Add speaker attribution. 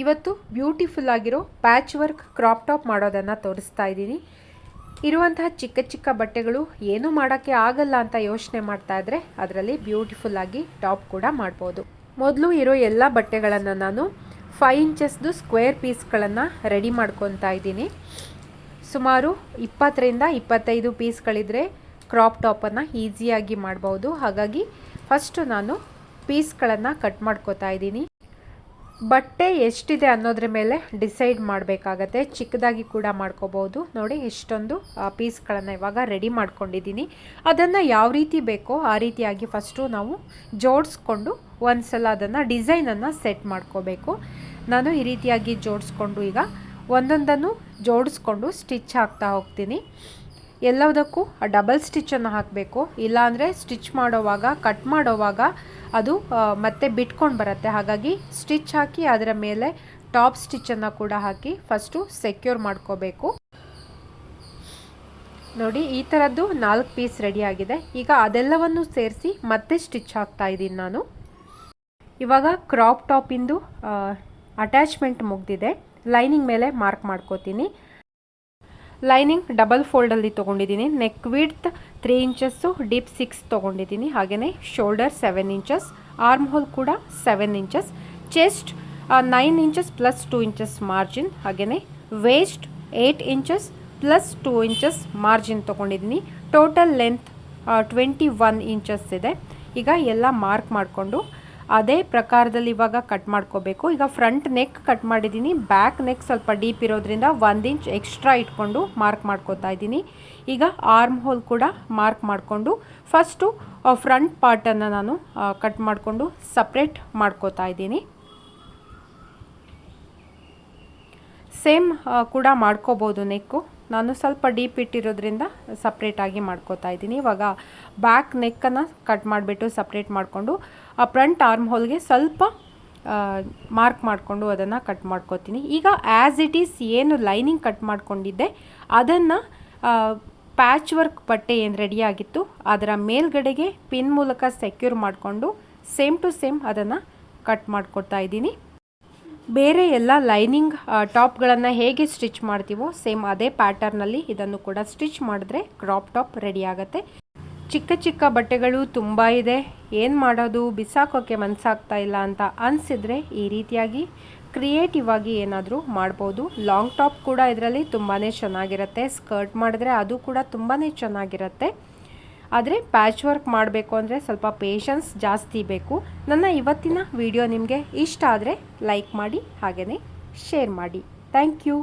Speaker 1: ಇವತ್ತು ಬ್ಯೂಟಿಫುಲ್ ಆಗಿರೋ patch work crop top ಮಾಡೋದನ್ನು ತೋರಿಸ್ತಾ ಇದ್ದೀನಿ. ಇರುವಂತಹ ಚಿಕ್ಕ ಚಿಕ್ಕ ಬಟ್ಟೆಗಳು ಏನೂ ಮಾಡೋಕ್ಕೆ ಆಗಲ್ಲ ಅಂತ ಯೋಚನೆ ಮಾಡ್ತಾ ಇದ್ರೆ ಅದರಲ್ಲಿ ಬ್ಯೂಟಿಫುಲ್ ಆಗಿ ಟಾಪ್ ಕೂಡ ಮಾಡ್ಬೋದು. ಮೊದಲು ಇರೋ ಎಲ್ಲ ಬಟ್ಟೆಗಳನ್ನು ನಾನು ಫೈವ್ ಇಂಚಸ್ದು ಸ್ಕ್ವೇರ್ ಪೀಸ್ಗಳನ್ನು ರೆಡಿ ಮಾಡ್ಕೊತಾ ಇದ್ದೀನಿ. ಸುಮಾರು ಇಪ್ಪತ್ತರಿಂದ ಇಪ್ಪತ್ತೈದು ಪೀಸ್ಗಳಿದ್ರೆ ಕ್ರಾಪ್ ಟಾಪನ್ನು ಈಸಿಯಾಗಿ ಮಾಡ್ಬೋದು. ಹಾಗಾಗಿ ಫಸ್ಟು ನಾನು ಪೀಸ್ಗಳನ್ನು ಕಟ್ ಮಾಡ್ಕೋತಾ ಇದ್ದೀನಿ. ಬಟ್ಟೆ ಎಷ್ಟಿದೆ ಅನ್ನೋದ್ರ ಮೇಲೆ ಡಿಸೈಡ್ ಮಾಡಬೇಕಾಗತ್ತೆ. ಚಿಕ್ಕದಾಗಿ ಕೂಡ ಮಾಡ್ಕೋಬೋದು ನೋಡಿ ಎಷ್ಟೊಂದು ಪೀಸ್ಗಳನ್ನು ಇವಾಗ ರೆಡಿ ಮಾಡ್ಕೊಂಡಿದ್ದೀನಿ. ಅದನ್ನು ಯಾವ ರೀತಿ ಬೇಕೋ ಆ ರೀತಿಯಾಗಿ ಫಸ್ಟು ನಾವು ಜೋಡಿಸ್ಕೊಂಡು ಒಂದು ಸಲ ಅದನ್ನು ಡಿಸೈನನ್ನು ಸೆಟ್ ಮಾಡ್ಕೋಬೇಕು. ನಾನು ಈ ರೀತಿಯಾಗಿ ಜೋಡಿಸ್ಕೊಂಡು ಈಗ ಒಂದೊಂದನ್ನು ಜೋಡಿಸ್ಕೊಂಡು ಸ್ಟಿಚ್ ಹಾಕ್ತಾ ಹೋಗ್ತೀನಿ. ಎಲ್ಲದಕ್ಕೂ ಡಬಲ್ ಸ್ಟಿಚ್ಚನ್ನು ಹಾಕಬೇಕು. ಇಲ್ಲಾಂದರೆ ಸ್ಟಿಚ್ ಮಾಡೋವಾಗ ಕಟ್ ಮಾಡೋವಾಗ ಅದು ಮತ್ತೆ ಬಿಟ್ಕೊಂಡು ಬರುತ್ತೆ. ಹಾಗಾಗಿ ಸ್ಟಿಚ್ ಹಾಕಿ ಅದರ ಮೇಲೆ ಟಾಪ್ ಸ್ಟಿಚ್ಚನ್ನು ಕೂಡ ಹಾಕಿ ಫಸ್ಟು ಸೆಕ್ಯೂರ್ ಮಾಡ್ಕೋಬೇಕು. ನೋಡಿ, ಈ ಥರದ್ದು ನಾಲ್ಕು ಪೀಸ್ ರೆಡಿ ಆಗಿದೆ. ಈಗ ಅದೆಲ್ಲವನ್ನು ಸೇರಿಸಿ ಮತ್ತೆ ಸ್ಟಿಚ್ ಹಾಕ್ತಾ ಇದ್ದೀನಿ ನಾನು. ಇವಾಗ ಕ್ರಾಪ್ ಟಾಪಿಂದು ಅಟ್ಯಾಚ್ಮೆಂಟ್ ಮುಗ್ದಿದೆ. ಲೈನಿಂಗ್ ಮೇಲೆ ಮಾರ್ಕ್ ಮಾಡ್ಕೋತೀನಿ. ಲೈನಿಂಗ್ ಡಬಲ್ ಫೋಲ್ಡಲ್ಲಿ ತೊಗೊಂಡಿದ್ದೀನಿ. Neck width three inches deep six ತೊಗೊಂಡಿದ್ದೀನಿ. ಹಾಗೆಯೇ shoulder seven inches arm hole ಕೂಡ seven inches chest nine inches plus two inches margin ಹಾಗೆಯೇ waist eight inches plus two inches margin ತೊಗೊಂಡಿದ್ದೀನಿ. Total length twenty one inches ಇದೆ. ಈಗ ಎಲ್ಲ mark ಮಾಡಿಕೊಂಡು ಅದೇ ಪ್ರಕಾರದಲ್ಲಿ ಇವಾಗ ಕಟ್ ಮಾಡ್ಕೋಬೇಕು. ಈಗ ಫ್ರಂಟ್ ನೆಕ್ ಕಟ್ ಮಾಡಿದ್ದೀನಿ ಬ್ಯಾಕ್ ನೆಕ್ ಸ್ವಲ್ಪ ಡೀಪ್ ಇರೋದ್ರಿಂದ ಒಂದು ಇಂಚ್ ಎಕ್ಸ್ಟ್ರಾ ಇಟ್ಕೊಂಡು ಮಾರ್ಕ್ ಮಾಡ್ಕೋತಾ ಇದ್ದೀನಿ. ಈಗ ಆರ್ಮ್ ಹೋಲ್ ಕೂಡ ಮಾರ್ಕ್ ಮಾಡಿಕೊಂಡು ಫಸ್ಟು ಫ್ರಂಟ್ ಪಾರ್ಟನ್ನು ನಾನು ಕಟ್ ಮಾಡಿಕೊಂಡು ಸಪ್ರೇಟ್ ಮಾಡ್ಕೋತಾ ಇದ್ದೀನಿ. ಸೇಮ್ ಕೂಡ ಮಾಡ್ಕೋಬೋದು ನೆಕ್ಕು ನಾನು ಸ್ವಲ್ಪ ಡೀಪ್ ಇಟ್ಟಿರೋದ್ರಿಂದ ಸಪ್ರೇಟಾಗಿ ಮಾಡ್ಕೋತಾ ಇದ್ದೀನಿ. ಇವಾಗ ಬ್ಯಾಕ್ ನೆಕ್ಕನ್ನು ಕಟ್ ಮಾಡಿಬಿಟ್ಟು ಸಪ್ರೇಟ್ ಮಾಡಿಕೊಂಡು ಆ ಫ್ರಂಟ್ ಆರ್ಮ್ ಹೋಲ್ಗೆ ಸ್ವಲ್ಪ ಮಾರ್ಕ್ ಮಾಡಿಕೊಂಡು ಅದನ್ನು ಕಟ್ ಮಾಡ್ಕೋತೀನಿ. ಈಗ ಆ್ಯಸ್ ಇಟ್ ಈಸ್ ಏನು ಲೈನಿಂಗ್ ಕಟ್ ಮಾಡ್ಕೊಂಡಿದ್ದೆ, ಅದನ್ನು ಪ್ಯಾಚ್ ವರ್ಕ್ ಬಟ್ಟೆ ಏನು ರೆಡಿಯಾಗಿತ್ತು ಅದರ ಮೇಲ್ಗಡೆಗೆ ಪಿನ್ ಮೂಲಕ ಸೆಕ್ಯೂರ್ ಮಾಡಿಕೊಂಡು ಸೇಮ್ ಟು ಸೇಮ್ ಅದನ್ನು ಕಟ್ ಮಾಡ್ಕೊಡ್ತಾ ಇದ್ದೀನಿ. ಬೇರೆ ಎಲ್ಲ ಲೈನಿಂಗ್ ಟಾಪ್ಗಳನ್ನು ಹೇಗೆ ಸ್ಟಿಚ್ ಮಾಡ್ತೀವೋ ಸೇಮ್ ಅದೇ ಪ್ಯಾಟರ್ನಲ್ಲಿ ಇದನ್ನು ಕೂಡ ಸ್ಟಿಚ್ ಮಾಡಿದ್ರೆ ಕ್ರಾಪ್ ಟಾಪ್ ರೆಡಿ ಚಿಕ್ಕ ಚಿಕ್ಕ ಬಟ್ಟೆಗಳು ತುಂಬ ಇದೆ. ಏನು ಮಾಡೋದು? ಬಿಸಾಕೋಕ್ಕೆ ಮನಸ್ಸಾಗ್ತಾ ಇಲ್ಲ ಅಂತ ಅನಿಸಿದ್ರೆ ಈ ರೀತಿಯಾಗಿ ಕ್ರಿಯೇಟಿವ್ ಆಗಿ ಏನಾದರೂ ಮಾಡ್ಬೋದು. ಲಾಂಗ್ ಟಾಪ್ ಕೂಡ ಇದರಲ್ಲಿ ತುಂಬಾ ಚೆನ್ನಾಗಿರುತ್ತೆ. ಸ್ಕರ್ಟ್ ಮಾಡಿದ್ರೆ ಅದು ಕೂಡ ತುಂಬಾ ಚೆನ್ನಾಗಿರುತ್ತೆ. ಆದರೆ ಪ್ಯಾಚ್ ವರ್ಕ್ ಮಾಡಬೇಕು ಅಂದರೆ ಸ್ವಲ್ಪ ಪೇಷನ್ಸ್ ಜಾಸ್ತಿ ಬೇಕು. ನನ್ನ ಇವತ್ತಿನ ವಿಡಿಯೋ ನಿಮಗೆ ಇಷ್ಟ ಆದರೆ ಲೈಕ್ ಮಾಡಿ ಹಾಗೆಯೇ ಶೇರ್ ಮಾಡಿ. Thank you.